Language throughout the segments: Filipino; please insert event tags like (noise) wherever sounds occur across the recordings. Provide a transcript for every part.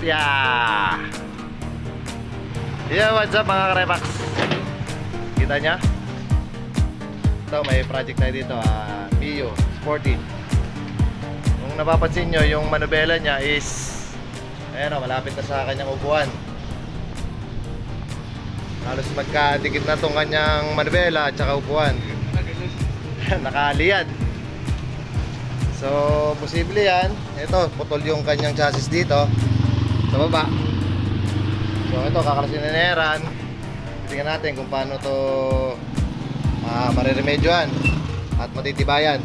Yeah! Yeah, what's up mga Karepax? Kita niya? Ito, may project tayo dito, ah, Mio Sporty. Kung napapansin nyo, yung manubela niya is Ayan o, malapit na sa kanyang upuan. Halos magkadikit na tong kanyang manubela at saka upuan. (laughs) Nakaaliyad. So, posible yan. Ito, putol yung kanyang chassis dito. Sa baba. So, ito, kakalasin na neran. Tingnan natin kung paano to ah, mariremedyohan at matitibayan.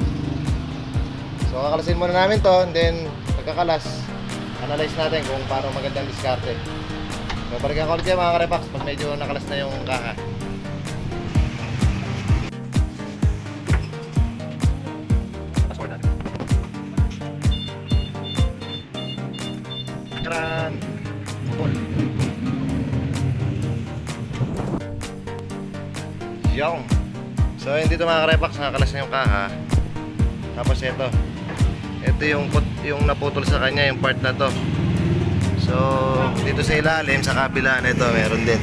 So, kakalasin muna namin to and then pagkakalas, analyze natin kung paano magandang diskarte. So, balikan ko ulit yan mga karepax pag medyo nakalas na yung kaka. Yung. So, hindi ito mga karepax, nakakalas na yung kaha. Tapos ito. Ito yung put- yung naputol sa kanya yung part na to. So, dito sa ilalim sa kabila na ito meron din.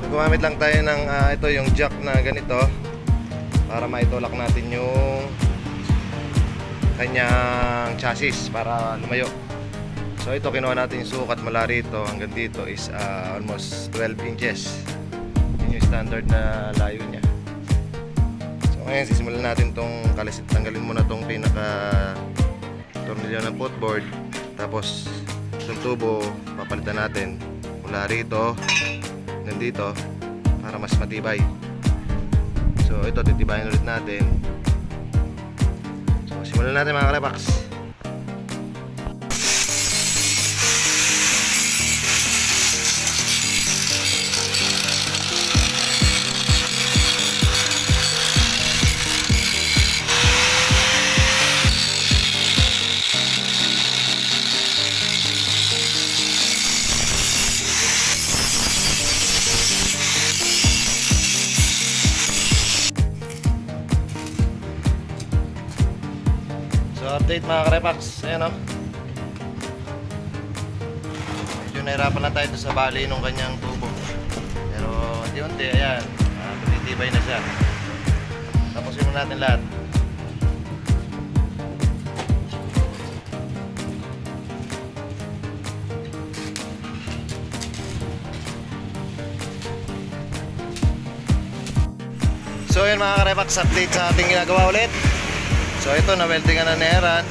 So, gumamit lang tayo ng ah, ito yung jack na ganito para maitulak natin yung kanyang chassis para lumayo. So, ito kinuha natin yung sukat mula rito hanggang dito is ah, almost 12 inches. Yun yung standard na layo niya. So ngayon sisimulan natin tong kalisit tanggalin muna tong pinaka tornilyo ng footboard tapos itong tubo papalitan natin mula rito hanggang dito para mas matibay. So ito titibayin ulit natin. So simulan natin mga kalapax. Update mga karepax, ayan o. Medyo nahirapan na tayo sa bali nung kanyang tubo. Pero unti-unti, ayan, uh, tumitibay na siya. Tapusin mo natin lahat. So yun mga karepax, update sa ating ginagawa ulit. So ito, na-weldingan na ni Heran.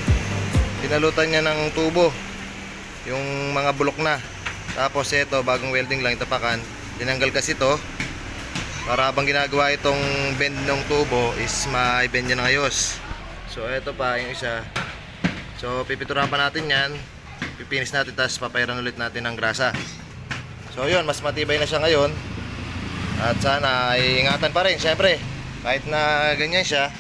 Pinalutan niya ng tubo. Yung mga bulok na. Tapos ito, bagong welding lang tapakan. Tinanggal kasi ito. Para habang ginagawa itong bend ng tubo is ma-bend niya ng ayos. So ito pa, yung isa. So pipinturahan pa natin yan. Pipinis natin, tapos papairan ulit natin ng grasa. So yun, mas matibay na siya ngayon. At sana ay ingatan pa rin, syempre. Kahit na ganyan siya,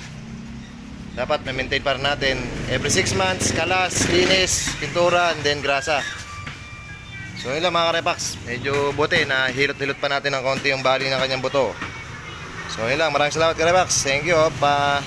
dapat ma-maintain pa rin natin every 6 months, kalas, linis, pintura, and then grasa. So yun lang mga karepax, medyo buti na hilot-hilot pa natin ng konti yung bali ng kanyang buto. So yun lang, maraming salamat karepax. Thank you, pa